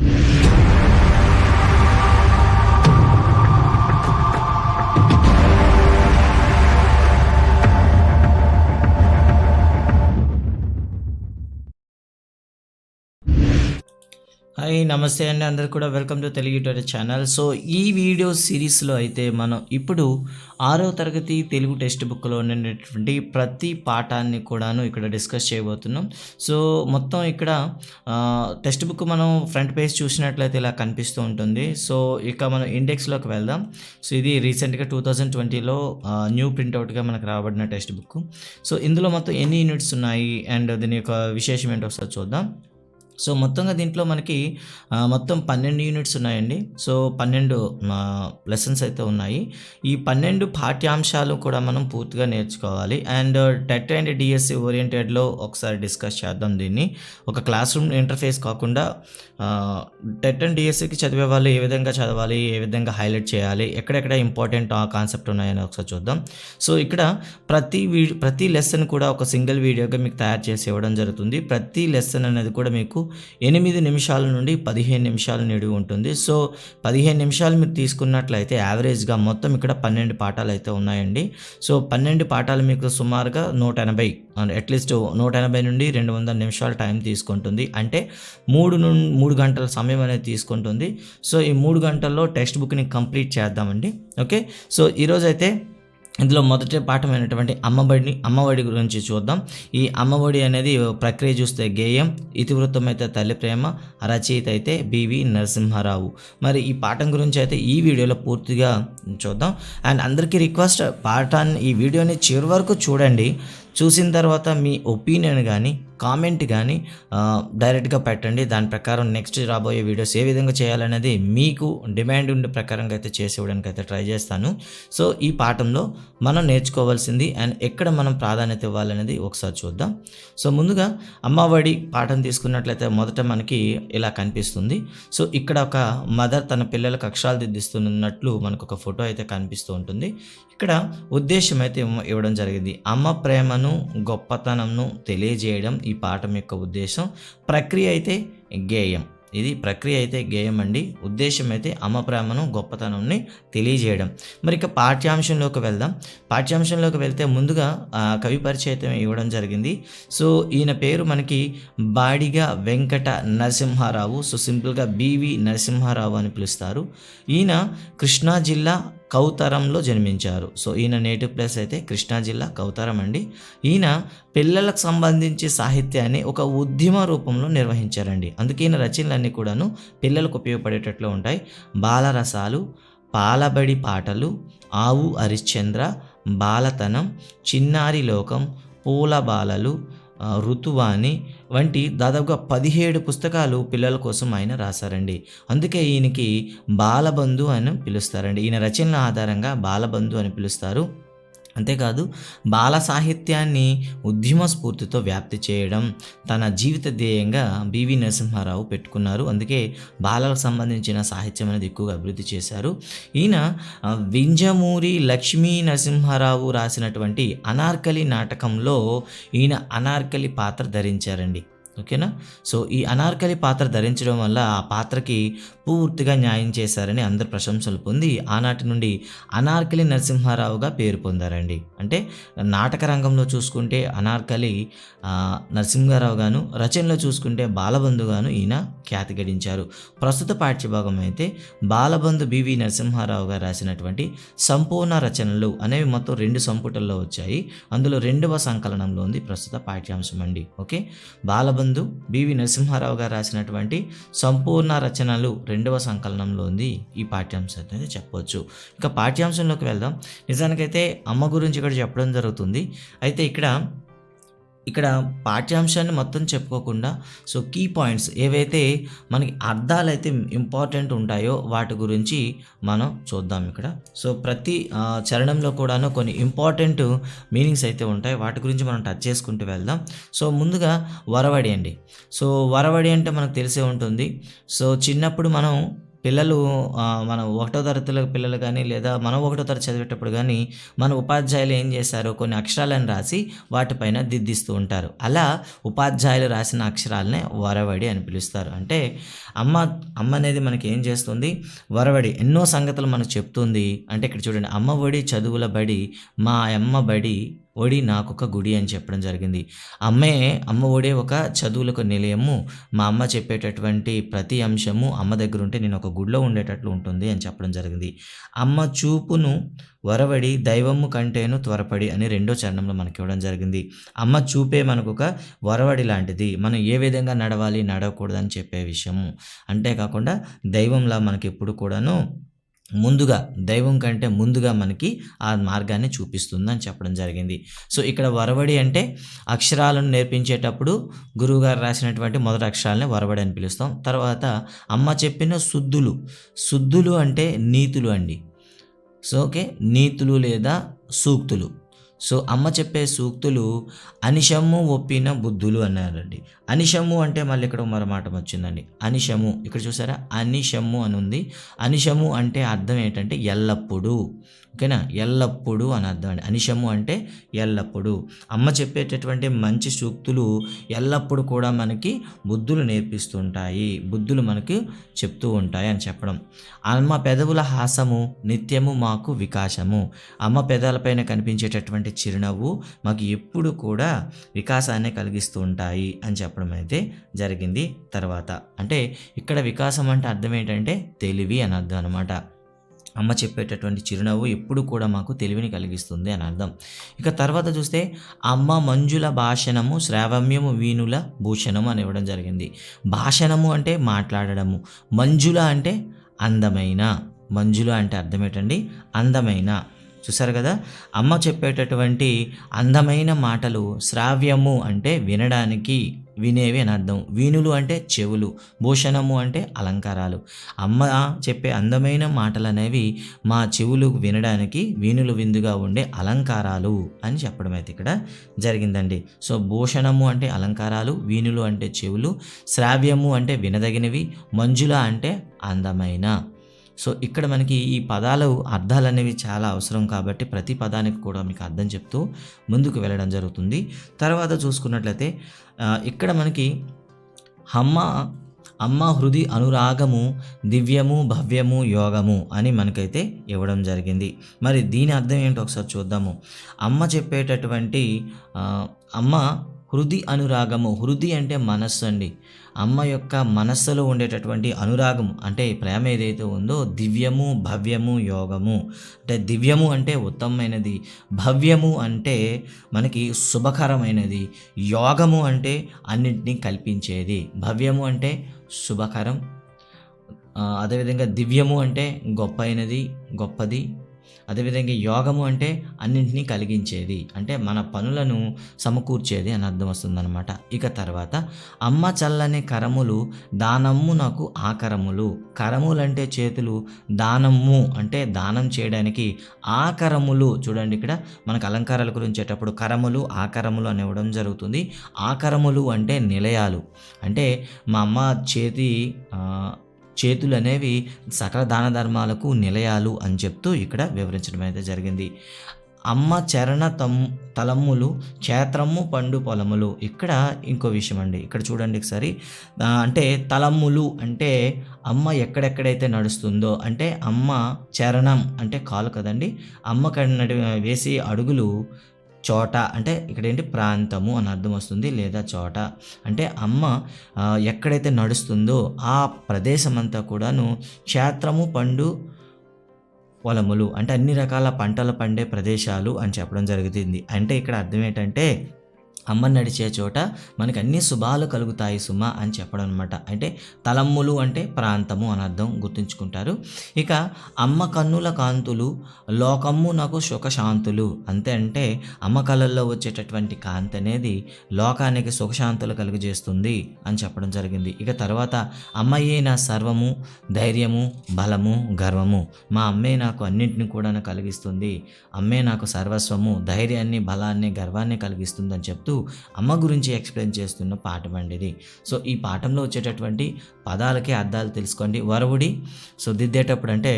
you hi నమస్తే అండి. అందరు కూడా welcome to Telugu YouTube channel. So ఈ వీడియో సిరీస్లో అయితే మనం ఇప్పుడు ఆరో తరగతి తెలుగు టెక్స్ట్ బుక్లో ఉండేటువంటి ప్రతి పాఠాన్ని కూడాను ఇక్కడ డిస్కస్ చేయబోతున్నాం. సో మొత్తం ఇక్కడ టెక్స్ట్ బుక్ మనం ఫ్రంట్ పేజ్ చూసినట్లయితే ఇలా కనిపిస్తూ ఉంటుంది. సో ఇక మనం ఇండెక్స్లోకి వెళ్దాం. సో ఇది రీసెంట్గా టూ థౌజండ్ ట్వంటీలో న్యూ ప్రింట్అవుట్గా మనకు రాబడిన టెక్స్ట్ బుక్. సో ఇందులో మొత్తం ఎన్ని యూనిట్స్ ఉన్నాయి? అండ్ దీని యొక్క విశేషం ఏంటో ఒకసారి చూద్దాం. సో మొత్తంగా దీంట్లో మనకి మొత్తం పన్నెండు యూనిట్స్ ఉన్నాయండి. సో పన్నెండు లెసన్స్ అయితే ఉన్నాయి. ఈ పన్నెండు పాఠ్యాంశాలు కూడా మనం పూర్తిగా నేర్చుకోవాలి. అండ్ టెట్ అండ్ డిఎస్సి ఓరియంటెడ్లో ఒకసారి డిస్కస్ చేద్దాం దీన్ని. ఒక క్లాస్ రూమ్ ఇంటర్ఫేస్ కాకుండా టెట్ అండ్ డిఎస్సికి చదివే వాళ్ళు ఏ విధంగా చదవాలి ఏ విధంగా హైలైట్ చేయాలి ఎక్కడెక్కడ ఇంపార్టెంట్ కాన్సెప్ట్ ఉన్నాయని ఒకసారి చూద్దాం. సో ఇక్కడ ప్రతి వీ ప్రతి లెసన్ కూడా ఒక సింగిల్ వీడియోగా మీకు తయారు చేసి ఇవ్వడం జరుగుతుంది. ప్రతి లెసన్ అనేది కూడా మీకు ఎనిమిది నిమిషాల నుండి పదిహేను నిమిషాల నిడివి ఉంటుంది. సో పదిహేను నిమిషాలు మీరు తీసుకున్నట్లయితే యావరేజ్గా మొత్తం ఇక్కడ పన్నెండు పాఠాలు అయితే ఉన్నాయండి. సో పన్నెండు పాఠాలు మీకు సుమారుగా నూట ఎనభై అట్లీస్ట్ నూట ఎనభై నుండి రెండు వందల నిమిషాలు టైం తీసుకుంటుంది. అంటే మూడు నుండి మూడు గంటల సమయం అనేది తీసుకుంటుంది. సో ఈ మూడు గంటల్లో టెక్స్ట్ బుక్ని కంప్లీట్ చేద్దామండి. ఓకే? సో ఈరోజైతే ఇందులో మొదటి పాఠమైనటువంటి అమ్మబడిని అమ్మఒడి గురించి చూద్దాం. ఈ అమ్మఒడి అనేది ప్రక్రియ చూస్తే గేయం ఇతివృత్తం అయితే తల్లి ప్రేమ రచయిత అయితే బివి నరసింహారావు. మరి ఈ పాఠం గురించి అయితే ఈ వీడియోలో పూర్తిగా చూద్దాం. అండ్ అందరికీ రిక్వెస్ట్ పాఠాన్ని ఈ వీడియోని చివరి వరకు చూడండి. చూసిన తర్వాత మీ ఒపీనియన్ కానీ కామెంట్ కానీ డైరెక్ట్గా పెట్టండి. దాని ప్రకారం నెక్స్ట్ రాబోయే వీడియోస్ ఏ విధంగా చేయాలనేది మీకు డిమాండ్ ఉండే ప్రకారంగా అయితే చేసి ఇవ్వడానికి అయితే ట్రై చేస్తాను. సో ఈ పాఠంలో మనం నేర్చుకోవాల్సింది అండ్ ఎక్కడ మనం ప్రాధాన్యత ఇవ్వాలనేది ఒకసారి చూద్దాం. సో ముందుగా అమ్మఒడి పాఠం తీసుకున్నట్లయితే మొదట మనకి ఇలా కనిపిస్తుంది. సో ఇక్కడ ఒక మదర్ తన పిల్లలకు అక్షరాలు దిద్దిస్తున్నట్లు మనకు ఒక ఫోటో అయితే కనిపిస్తూ ఉంటుంది. ఇక్కడ ఉద్దేశం అయితే ఇవ్వడం జరిగింది. అమ్మ ప్రేమను గొప్పతనంను తెలియజేయడం ఈ పాఠం యొక్క ఉద్దేశం ప్రక్రియ అయితే గేయం. ఇది ప్రక్రియ అయితే గేయం అండి. ఉద్దేశం అయితే అమ్మ ప్రేమను గొప్పతనంని తెలియజేయడం. మరి ఇక పాఠ్యాంశంలోకి వెళ్దాం. పాఠ్యాంశంలోకి వెళ్తే ముందుగా కవి పరిచయం ఇవ్వడం జరిగింది. సో ఈయన పేరు మనకి బాడిగ వెంకట నరసింహారావు. సో సింపుల్గా బివి నరసింహారావు అని పిలుస్తారు. ఈయన కృష్ణా జిల్లా కౌతరంలో జన్మించారు. సో ఈయన నేటివ్ ప్లేస్ అయితే కృష్ణా జిల్లా కౌతరం అండి. ఈయన పిల్లలకు సంబంధించి సాహిత్యాన్ని ఒక ఉద్యమ రూపంలో నిర్వహించారండి. అందుకే ఈయన రచనలన్నీ కూడాను పిల్లలకు ఉపయోగపడేటట్లు ఉంటాయి. బాలరసాలు పాలబడి పాటలు ఆవు హరిశ్చంద్ర బాలతనం చిన్నారి లోకం పూల బాలలు ఋతువాణి వంటి దాదాపుగా పదిహేడు పుస్తకాలు పిల్లల కోసం ఆయన రాశారండి. అందుకే ఈయనకి బాలబంధు అని పిలుస్తారండి. ఈయన రచనల ఆధారంగా బాలబంధు అని పిలుస్తారు. అంతేకాదు బాల సాహిత్యాన్ని ఉద్యమ స్ఫూర్తితో వ్యాప్తి చేయడం తన జీవిత ధ్యేయంగా బివి నరసింహారావు పెట్టుకున్నారు. అందుకే బాలలకు సంబంధించిన సాహిత్యం అనేది ఎక్కువగా అభివృద్ధి చేశారు. ఈయన వింజమూరి లక్ష్మీ నరసింహారావు రాసినటువంటి అనార్కలి నాటకంలో ఈయన అనార్కలి పాత్ర ధరించారండి. ఓకేనా? సో ఈ అనార్కలి పాత్ర ధరించడం వల్ల ఆ పాత్రకి పూర్తిగా న్యాయం చేశారని అందరు ప్రశంసలు పొంది ఆనాటి నుండి అనార్కలి నరసింహారావుగా పేరు పొందారండి. అంటే నాటక రంగంలో చూసుకుంటే అనార్కలి నరసింహారావు గాను రచనలో చూసుకుంటే బాలబంధు గాను ఈయన ఖ్యాతి గడించారు. ప్రస్తుత పాఠ్యభాగం అయితే బాలబంధు బివి నరసింహారావు గారు రాసినటువంటి సంపూర్ణ రచనలు అనేవి మొత్తం రెండు సంపుటల్లో వచ్చాయి. అందులో రెండవ సంకలనంలో ఉంది ప్రస్తుత పాఠ్యాంశం అండి. ఓకే? బాలబంధు బివి నరసింహారావు గారు రాసినటువంటి సంపూర్ణ రచనలు రెండవ సంకలనంలో ఉంది. ఈ పాఠ్యాంశం అనేది చెప్పవచ్చు ఇంకా పాఠ్యాంశంలోకి వెళ్దాం. నిజానికైతే అమ్మ గురించి ఇక్కడ చెప్పడం జరుగుతుంది. అయితే ఇక్కడ ఇక్కడ పాఠ్యాంశాన్ని మొత్తం చెప్పుకోకుండా సో కీ పాయింట్స్ ఏవైతే మనకి అర్థాలు అయితే ఇంపార్టెంట్ ఉంటాయో వాటి గురించి మనం చూద్దాం ఇక్కడ. సో ప్రతి చరణంలో కూడాను కొన్ని ఇంపార్టెంట్ మీనింగ్స్ అయితే ఉంటాయి. వాటి గురించి మనం టచ్ చేసుకుంటూ వెళ్దాం. సో ముందుగా వరవడి అండి. సో వరవడి అంటే మనకు తెలిసే ఉంటుంది. సో చిన్నప్పుడు మనం పిల్లలు మనం మన ఒకటో తరగతిలో పిల్లలు కానీ లేదా మనం ఒకటో తరగతి చదివేటప్పుడు కానీ మన ఉపాధ్యాయులు ఏం చేశారో కొన్ని అక్షరాలను రాసి వాటిపైన దిద్దిస్తూ ఉంటారు. అలా ఉపాధ్యాయులు రాసిన అక్షరాలనే వరవడి అని పిలుస్తారు. అంటే అమ్మ అమ్మ అనేది మనకి ఏం చేస్తుంది? వరవడి ఎన్నో సంగతులు మనకు చెప్తుంది. అంటే ఇక్కడ చూడండి అమ్మ ఒడి చదువుల బడి మా అమ్మ బడి ఒడి నాకొక గుడి అని చెప్పడం జరిగింది. అమ్మే అమ్మ ఒడే ఒక చదువులకు నిలయము. మా అమ్మ చెప్పేటటువంటి ప్రతి అంశము అమ్మ దగ్గర ఉంటే నేను ఒక గుడిలో ఉండేటట్లు ఉంటుంది అని చెప్పడం జరిగింది. అమ్మ చూపును వరవడి దైవము కంటేను త్వరపడి అని రెండో చరణంలో మనకి ఇవ్వడం జరిగింది. అమ్మ చూపే మనకు ఒక వరవడి లాంటిది. మనం ఏ విధంగా నడవాలి నడవకూడదని చెప్పే విషయము. అంతేకాకుండా దైవంలా మనకి ఎప్పుడు కూడాను ముందుగా దైవం కంటే ముందుగా మనకి ఆ మార్గాన్ని చూపిస్తుందని చెప్పడం జరిగింది. సో ఇక్కడ వరవడి అంటే అక్షరాలను నేర్పించేటప్పుడు గురువుగారు రాసినటువంటి మొదటి అక్షరాలని వరవడి అని పిలుస్తాం. తర్వాత అమ్మ చెప్పిన శుద్ధులు. శుద్ధులు అంటే నీతులు అండి. So okay? నీతులు లేదా సూక్తులు. సో అమ్మ చెప్పే సూక్తులు అనిశము ఒప్పిన బుద్ధులు అన్నారండి. అనిశము అంటే మళ్ళీ ఇక్కడ మరో మాట వచ్చిందండి. అనిశము ఇక్కడ చూసారా? అనిశము అని ఉంది అనిశము అంటే అర్థం ఏంటంటే ఎల్లప్పుడూ. ఓకేనా? ఎల్లప్పుడూ అని అర్థం అండి. అనిశము అంటే ఎల్లప్పుడూ. అమ్మ చెప్పేటటువంటి మంచి సూక్తులు ఎల్లప్పుడూ కూడా మనకి బుద్ధులు నేర్పిస్తుంటాయి. బుద్ధులు మనకి చెప్తూ ఉంటాయి అని చెప్పడం. అమ్మ పెదవుల హాసము నిత్యము మాకు వికాసము. అమ్మ పెదాలపైన కనిపించేటటువంటి చిరునవ్వు మాకు ఎప్పుడు కూడా వికాసాన్ని కలిగిస్తూ ఉంటాయి అని చెప్పడం అయితే జరిగింది. తర్వాత అంటే ఇక్కడ వికాసం అంటే అర్థం ఏంటంటే తెలివి అని అర్థం అనమాట అమ్మ చెప్పేటటువంటి చిరునవ్వు ఎప్పుడు కూడా మాకు తెలివిని కలిగిస్తుంది అని అర్థం. ఇక తర్వాత చూస్తే అమ్మ మంజుల భాషణము శ్రావమ్యము వీణుల భూషణము అని ఇవ్వడం జరిగింది. భాషణము అంటే మాట్లాడడము మంజుల అంటే అందమైన. మంజుల అంటే అర్థం ఏంటండి? అందమైన. చూసారు కదా? అమ్మ చెప్పేటటువంటి అందమైన మాటలు శ్రావ్యము అంటే వినడానికి. వినేవి అని అర్థం. వీణులు అంటే చెవులు భూషణము అంటే అలంకారాలు. అమ్మ చెప్పే అందమైన మాటలు అనేవి మా చెవులు వినడానికి వీణులు విందుగా ఉండే అలంకారాలు అని చెప్పడం అయితే ఇక్కడ జరిగిందండి. సో భూషణము అంటే అలంకారాలు వీణులు అంటే చెవులు శ్రావ్యము అంటే వినదగినవి మంజుల అంటే అందమైన సో ఇక్కడ మనకి ఈ పదాలు అర్థాలు అనేవి చాలా అవసరం కాబట్టి ప్రతి పదానికి కూడా మీకు అర్థం చెప్తూ ముందుకు వెళ్ళడం జరుగుతుంది. తర్వాత చూసుకున్నట్లయితే ఇక్కడ మనకి అమ్మ అమ్మ హృది అనురాగము దివ్యము భవ్యము యోగము అని మనకైతే ఇవ్వడం జరిగింది. మరి దీని అర్థం ఏంటో ఒకసారి చూద్దాము. అమ్మ చెప్పేటటువంటి అమ్మ హృది అనురాగము. హృది అంటే మనస్సు అండి. అమ్మ యొక్క మనస్సులో ఉండేటటువంటి అనురాగం అంటే ప్రేమ ఏదైతే ఉందో దివ్యము భవ్యము యోగము. అంటే దివ్యము అంటే ఉత్తమమైనది. భవ్యము అంటే మనకి శుభకరమైనది. యోగము అంటే అన్నింటినీ కల్పించేది. భవ్యము అంటే శుభకరం. అదేవిధంగా దివ్యము అంటే గొప్పైనది గొప్పది. అదేవిధంగా యోగము అంటే అన్నింటినీ కలిగించేది. అంటే మన పనులను సమకూర్చేది అని అర్థం వస్తుందన్నమాట. ఇక తర్వాత అమ్మ చల్లని కరములు దానమ్ము నాకు ఆకరములు కరములు. అంటే చేతులు దానమ్ము అంటే దానం చేయడానికి ఆకరములు చూడండి ఇక్కడ మనకు అలంకారాల గురించేటప్పుడు కరములు ఆకరములు అని ఇవ్వడం జరుగుతుంది. ఆకరములు అంటే నిలయాలు. అంటే మా అమ్మ చేతి చేతులు అనేవి సకల దాన ధర్మాలకు నిలయాలు అని చెప్తూ ఇక్కడ వివరించడం అయితే జరిగింది. అమ్మ చరణ తమ్ తలమ్ములు క్షేత్రము పండు పొలములు. ఇక్కడ ఇంకో విషయం అండి. ఇక్కడ చూడండి ఒకసారి. అంటే తలమ్ములు అంటే అమ్మ ఎక్కడెక్కడైతే నడుస్తుందో అంటే అమ్మ చరణం అంటే కాలు కదండి. అమ్మ కడ నడి వేసి అడుగులు చోట అంటే ఇక్కడ ఏంటి ప్రాంతము అని అర్థం వస్తుంది. లేదా చోట. అంటే అమ్మ ఎక్కడైతే నడుస్తుందో ఆ ప్రదేశం అంతా కూడాను క్షేత్రము పండు పొలములు. అంటే అన్ని రకాల పంటలు పండే ప్రదేశాలు అని చెప్పడం జరుగుతుంది. అంటే ఇక్కడ అర్థం ఏంటంటే అమ్మ నడిచే చోట మనకి అన్ని శుభాలు కలుగుతాయి సుమ అని చెప్పడం అనమాట అంటే తలమ్ములు అంటే ప్రాంతము అని అర్థం గుర్తుంచుకుంటారు. ఇక అమ్మ కన్నుల కాంతులు లోకమ్ము నాకు సుఖశాంతులు అంతే అంటే అమ్మ కళల్లో వచ్చేటటువంటి కాంతి అనేది లోకానికి సుఖశాంతులు కలుగజేస్తుంది అని చెప్పడం జరిగింది. ఇక తర్వాత అమ్మయే నా సర్వము ధైర్యము బలము గర్వము. మా అమ్మే నాకు అన్నింటిని కూడా కలిగిస్తుంది. అమ్మే నాకు సర్వస్వము ధైర్యాన్ని బలాన్ని గర్వాన్ని కలిగిస్తుంది అని చెప్తూ అమ్మ గురించి ఎక్స్ప్లెయిన్ చేస్తున్న పాఠం అండి ఇది. సో ఈ పాఠంలో వచ్చేటటువంటి పదాలకే అర్థాలు తెలుసుకోండి. వరవుడి సో దిద్దేటప్పుడు అంటే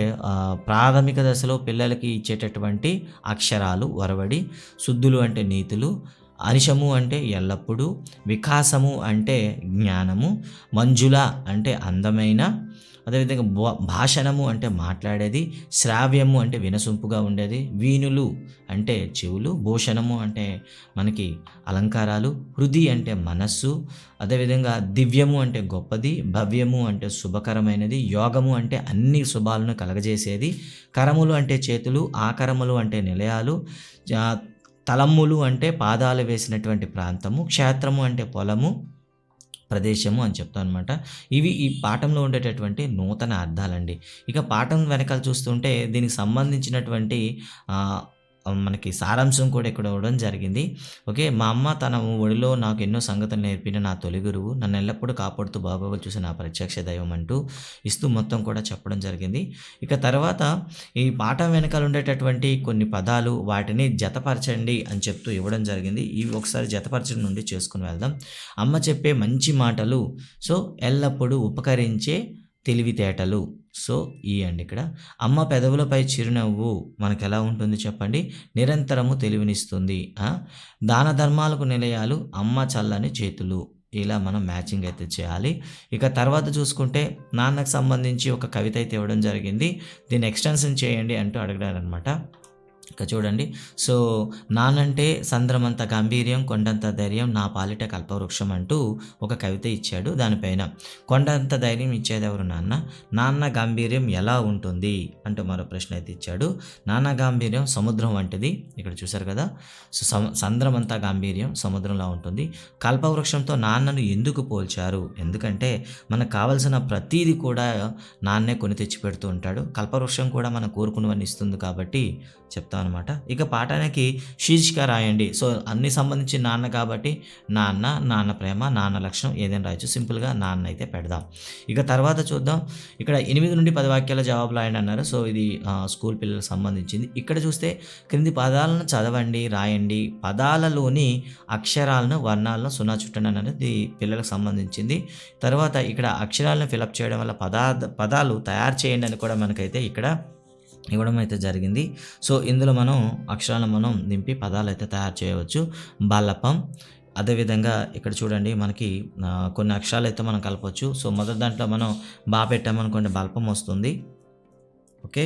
ప్రాథమిక దశలో పిల్లలకి ఇచ్చేటటువంటి అక్షరాలు వరవడి శుద్ధులు అంటే నీతులు అనిశము అంటే ఎల్లప్పుడూ వికాసము అంటే జ్ఞానము మంజుల అంటే అందమైన అదేవిధంగా భాషణము అంటే మాట్లాడేది శ్రావ్యము అంటే వినసొంపుగా ఉండేది వీణులు అంటే చెవులు భూషణము అంటే మనకి అలంకారాలు హృది అంటే మనస్సు అదేవిధంగా దివ్యము అంటే గొప్పది భవ్యము అంటే శుభకరమైనది యోగము అంటే అన్ని శుభాలను కలగజేసేది కరములు అంటే చేతులు ఆకరములు అంటే నిలయాలు తలమ్ములు అంటే పాదాలు వేసినటువంటి ప్రాంతము క్షేత్రము అంటే పొలము ప్రదేశము అని చెప్తాం అనమాట ఇవి ఈ పాఠంలో ఉండేటటువంటి నూతన అర్థాలండి. ఇక పాఠం వెనకాల చూస్తుంటే దీనికి సంబంధించినటువంటి మనకి సారాంశం కూడా ఇక్కడ ఇవ్వడం జరిగింది. ఓకే మా అమ్మ తన ఒడిలో నాకు ఎన్నో సంగతులు నేర్పిన నా తొలి గురువు. నన్ను ఎల్లప్పుడూ కాపాడుతూ బాగోగులు చూసి నా ప్రత్యక్ష దైవం అంటూ ఇస్తూ మొత్తం కూడా చెప్పడం జరిగింది. ఇక తర్వాత ఈ పాఠం వెనకాల ఉండేటటువంటి కొన్ని పదాలు వాటిని జతపరచండి అని చెప్తూ ఇవ్వడం జరిగింది. ఇవి ఒకసారి జతపరచడం నుండి చేసుకుని వెళ్దాం. అమ్మ చెప్పే మంచి మాటలు సో ఎల్లప్పుడూ ఉపకరించే తెలివితేటలు. సో ఈ అండి ఇక్కడ. అమ్మ పెదవులపై చిరునవ్వు మనకు ఎలా ఉంటుంది చెప్పండి? నిరంతరము తెలివినిస్తుంది. దాన ధర్మాలకు నిలయాలు అమ్మ చల్లని చేతులు. ఇలా మనం మ్యాచింగ్ అయితే చేయాలి. ఇక తర్వాత చూసుకుంటే నాన్నకు సంబంధించి ఒక కవిత అయితే ఇవ్వడం జరిగింది. దీన్ని ఎక్స్టెన్షన్ చేయండి అంటూ అడగడారనమాట ఇక చూడండి. సో నానంటే సంద్రమంత గాంభీర్యం కొండంత ధైర్యం నా పాలిట కల్పవృక్షం అంటూ ఒక కవిత ఇచ్చాడు దానిపైన. కొండంత ధైర్యం ఇచ్చేది ఎవరు నాన్న? నాన్న గాంభీర్యం ఎలా ఉంటుంది? అంటూ మరో ప్రశ్న అయితే ఇచ్చాడు. నాన్న గాంభీర్యం సముద్రం వంటిది. ఇక్కడ చూశారు కదా? సో సంద్రమంత గాంభీర్యం సముద్రంలా ఉంటుంది. కల్పవృక్షంతో నాన్నను ఎందుకు పోల్చారు? ఎందుకంటే మనకు కావలసిన ప్రతీది కూడా నాన్నే కొని తెచ్చి పెడుతూ ఉంటాడు. కల్పవృక్షం కూడా మనం కోరుకున్నవన్నీ ఇస్తుంది కాబట్టి చెప్తాం అనమాట ఇక పాఠానికి శీర్షిక రాయండి. సో అన్ని సంబంధించి నాన్న కాబట్టి నాన్న నాన్న ప్రేమ నాన్న లక్షణం ఏదైనా రాయొచ్చు. సింపుల్గా నాన్న అయితే పెడదాం. ఇక తర్వాత చూద్దాం. ఇక్కడ ఎనిమిది నుండి పది వాక్యాల జవాబులు రాయండి అన్నారు. సో ఇది స్కూల్ పిల్లలకు సంబంధించింది. ఇక్కడ చూస్తే క్రింది పదాలను చదవండి రాయండి. పదాలలోని అక్షరాలను వర్ణాలను సున్నా చుట్టండి అనేది పిల్లలకు సంబంధించింది. తర్వాత ఇక్కడ అక్షరాలను ఫిలప్ చేయడం వల్ల పదార్థ పదాలు తయారు చేయండి అని కూడా మనకైతే ఇక్కడ ఇవ్వడం అయితే జరిగింది. సో ఇందులో మనం అక్షరాలను మనం నింపి పదాలు అయితే తయారు చేయవచ్చు. బాలపం అదేవిధంగా ఇక్కడ చూడండి మనకి కొన్ని అక్షరాలు అయితే మనం కలపవచ్చు సో మొదటి దాంట్లో మనం బా పెట్టామనుకోండి బల్పం వస్తుంది. ఓకే?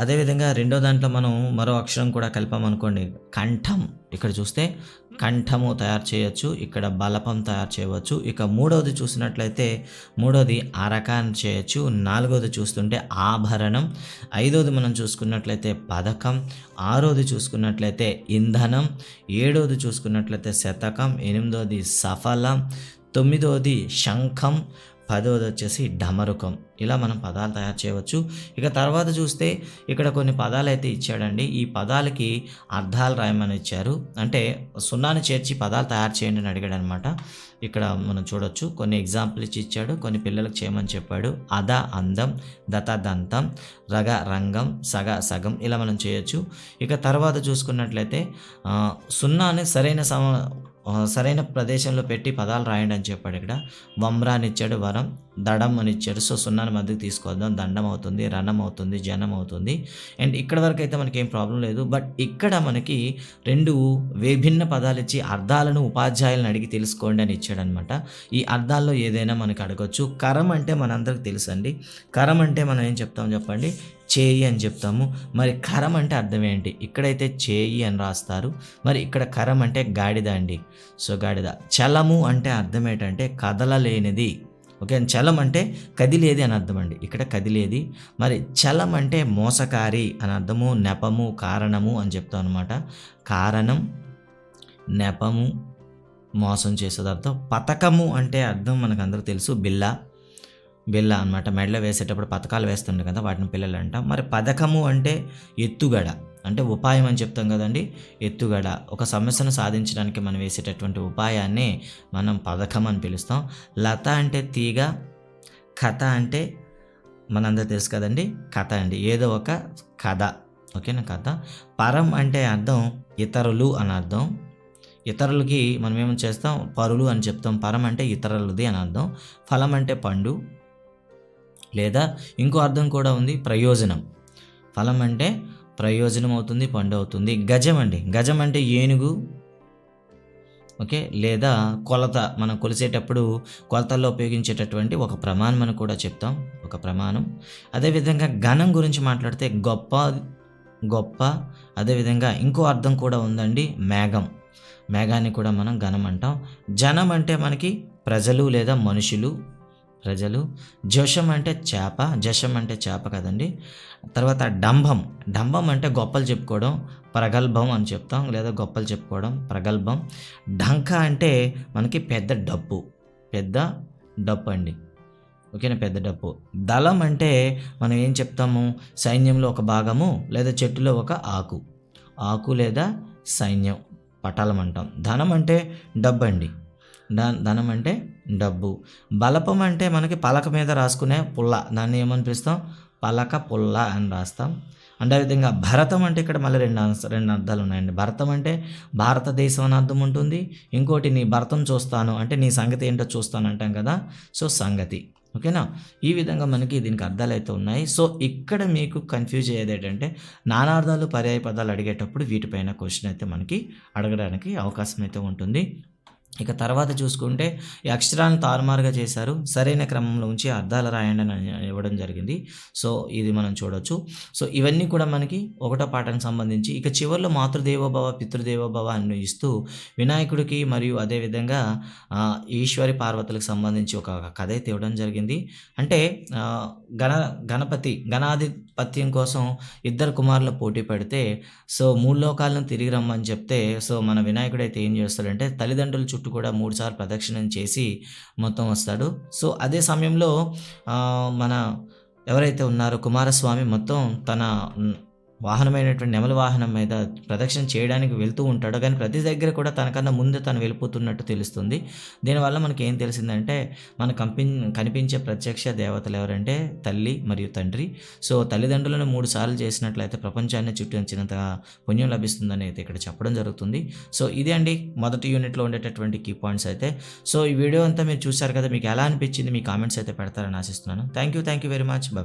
అదేవిధంగా రెండో దాంట్లో మనం మరో అక్షరం కూడా కలిపామనుకోండి కంఠం. ఇక్కడ చూస్తే కంఠము తయారు చేయొచ్చు ఇక్కడ బలపం తయారు చేయవచ్చు. ఇక మూడవది చూసినట్లయితే మూడవది అరకాన్ని చేయొచ్చు నాలుగవది చూస్తుంటే ఆభరణం ఐదవది మనం చూసుకున్నట్లయితే పథకం ఆరోది చూసుకున్నట్లయితే ఇంధనం ఏడవది చూసుకున్నట్లయితే శతకం ఎనిమిదవది సఫలం తొమ్మిదవది శంఖం పదవది వచ్చేసి డమరుకం. ఇలా మనం పదాలు తయారు చేయవచ్చు. ఇక తర్వాత చూస్తే ఇక్కడ కొన్ని పదాలు అయితే ఇచ్చాడండి. ఈ పదాలకి అర్థాలు రాయమని ఇచ్చారు. అంటే సున్నాను చేర్చి పదాలు తయారు చేయండి అని అడిగాడు అనమాట ఇక్కడ మనం చూడొచ్చు. కొన్ని ఎగ్జాంపుల్ ఇచ్చి ఇచ్చాడు. కొన్ని పిల్లలకు చేయమని చెప్పాడు. అద అందం దత దంతం రగ రంగం సగ సగం ఇలా మనం చేయొచ్చు. ఇక తర్వాత చూసుకున్నట్లయితే సున్నాని సరైన సమ సరైన ప్రదేశంలో పెట్టి పదాలు రాయండి అని చెప్పాడు ఇక్కడ. వమ్రాన్ని ఇచ్చాడు వరం దడం అని ఇచ్చాడు సో సున్నాని మధ్యకి తీసుకొద్దాం. దండం అవుతుంది రణం అవుతుంది జనం అవుతుంది. అండ్ ఇక్కడ వరకు అయితే మనకి ఏం ప్రాబ్లం లేదు. బట్ ఇక్కడ మనకి రెండు విభిన్న పదాలు ఇచ్చి అర్థాలను ఉపాధ్యాయులను అడిగి తెలుసుకోండి అని ఇచ్చాడనమాట ఈ అర్థాల్లో ఏదైనా మనకి అడగచ్చు. కరం అంటే మనందరికి తెలుసండి. కరం అంటే మనం ఏం చెప్తాం చెప్పండి? చేయి అని చెప్తాము. మరి కరం అంటే అర్థం ఏంటి? ఇక్కడైతే చేయి అని రాస్తారు. మరి ఇక్కడ కరం అంటే గాడిద అండి. సో గాడిద. చలము అంటే అర్థం ఏంటంటే కదలలేనిది. ఓకే చలం అంటే కదిలేది అని అర్థం అండి. ఇక్కడ కదిలేది. మరి చలం అంటే మోసకారి అని అర్థము. నెపము కారణము అని చెప్తాం అనమాట కారణం నెపము మోసం చేసేది అర్థం పథకము అంటే అర్థం మనకు అందరూ తెలుసు. బిల్లా. బిల్ల అనమాట మెడలో వేసేటప్పుడు పథకాలు వేస్తుండే కదా వాటిని పిల్లలు అంటాం మరి పథకము అంటే ఎత్తుగడ. అంటే ఉపాయం అని చెప్తాం కదండి. ఎత్తుగడ. ఒక సమస్యను సాధించడానికి మనం వేసేటటువంటి ఉపాయాన్ని మనం పథకం అని పిలుస్తాం. లత అంటే తీగ కథ అంటే మనందరూ తెలుసు కదండి కథ అండి. ఏదో ఒక కథ. ఓకేనా కథ? పరం అంటే అర్థం ఇతరులు అని అర్థం. ఇతరులకి మనం ఏమని చేస్తాం? పరులు అని చెప్తాం. పరం అంటే ఇతరులది అని అర్థం. ఫలం అంటే పండు. లేదా ఇంకో అర్థం కూడా ఉంది ప్రయోజనం. ఫలం అంటే ప్రయోజనం అవుతుంది పండు అవుతుంది. గజం అండి. గజం అంటే ఏనుగు ఓకే? లేదా కొలత. మనం కొలిసేటప్పుడు కొలతల్లో ఉపయోగించేటటువంటి ఒక ప్రమాణం అని కూడా చెప్తాం. ఒక ప్రమాణం. అదేవిధంగా ఘనం గురించి మాట్లాడితే గొప్ప గొప్ప. అదేవిధంగా ఇంకో అర్థం కూడా ఉందండి మేఘం. మేఘాన్ని కూడా మనం ఘనం అంటాం. జనం అంటే మనకి ప్రజలు లేదా మనుషులు ప్రజలు. జోషం అంటే చేప జషం అంటే చేప కదండి. తర్వాత డంభం. డంభం అంటే గొప్పలు చెప్పుకోవడం ప్రగల్భం అని చెప్తాం లేదా గొప్పలు చెప్పుకోవడం ప్రగల్భం. డంక అంటే మనకి పెద్ద డప్పు పెద్ద డప్పు అండి. ఓకేనా? పెద్ద డప్పు దళం అంటే మనం ఏం చెప్తాము? సైన్యంలో ఒక భాగము లేదా చెట్టులో ఒక ఆకు. ఆకు లేదా సైన్యం. పటాలం అంటాం. ధనం అంటే డబ్బు అండి. ధనం అంటే డబ్బు. బలపం అంటే మనకి పలక మీద రాసుకునే పుల్ల. దాన్ని ఏమని పిలుస్తాం పలక పుల్ల అని రాస్తాం. అదేవిధంగా భరతం అంటే ఇక్కడ మళ్ళీ రెండు రెండు అర్థాలు ఉన్నాయండి. భరతం అంటే భారతదేశం అని అర్థం ఉంటుంది. ఇంకోటి నీ భరతం చూస్తాను అంటే నీ సంగతి ఏంటో చూస్తాను అంటాం కదా. సో సంగతి. ఓకేనా? ఈ విధంగా మనకి దీనికి అర్థాలు అయితే ఉన్నాయి. సో ఇక్కడ మీకు కన్ఫ్యూజ్ అయ్యేది ఏంటంటే నానార్థాలు పర్యాయ పదాలు అడిగేటప్పుడు వీటిపైన క్వశ్చన్ అయితే మనకి అడగడానికి అవకాశం అయితే ఉంటుంది. ఇక తర్వాత చూసుకుంటే ఈ అక్షరాలను తారుమారుగా చేశారు. సరైన క్రమంలో ఉంచి అర్థాలు రాయండి అని ఇవ్వడం జరిగింది. సో ఇది మనం చూడొచ్చు. సో ఇవన్నీ కూడా మనకి ఒకటో పాఠానికి సంబంధించి ఇక చివరిలో మాతృదేవోభవ పితృదేవోభవ అన్వయిస్తూ ఇస్తూ వినాయకుడికి మరియు అదేవిధంగా ఈశ్వరి పార్వతులకు సంబంధించి ఒక కథ అయితే ఇవ్వడం జరిగింది. అంటే గణ గణపతి గణాధిపత్యం కోసం ఇద్దరు కుమారులు పోటీ పెడితే సో మూడు లోకాలను తిరిగి రమ్మని చెప్తే సో మన వినాయకుడు అయితే ఏం చేస్తాడంటే తల్లిదండ్రుల చుట్టూ కూడా మూడుసార్లు ప్రదక్షిణం చేసి మొత్తం వస్తాడు. సో అదే సమయంలో మన ఎవరైతే ఉన్నారో కుమారస్వామి మొత్తం తన వాహనమైనటువంటి నెమలి వాహనం మీద ప్రదక్షిణ చేయడానికి వెళ్తూ ఉంటాడు. కానీ ప్రతి దగ్గర కూడా తనకన్నా ముందే తను వెళ్ళిపోతున్నట్టు తెలుస్తుంది. దీనివల్ల మనకి ఏం తెలిసిందంటే మన కంపి కనిపించే ప్రత్యక్ష దేవతలు ఎవరంటే తల్లి మరియు తండ్రి. సో తల్లిదండ్రులను మూడు సార్లు చేసినట్లయితే ప్రపంచాన్ని చుట్టించినంత పుణ్యం లభిస్తుంది అయితే ఇక్కడ చెప్పడం జరుగుతుంది. సో ఇదే అండి మొదటి యూనిట్లో ఉండేటటువంటి కీ పాయింట్స్ అయితే. సో ఈ వీడియో అంతా మీరు చూశారు కదా మీకు ఎలా అనిపించింది మీ కామెంట్స్ అయితే పెడతారని ఆశిస్తున్నాను. Thank you thank you very much. Bye.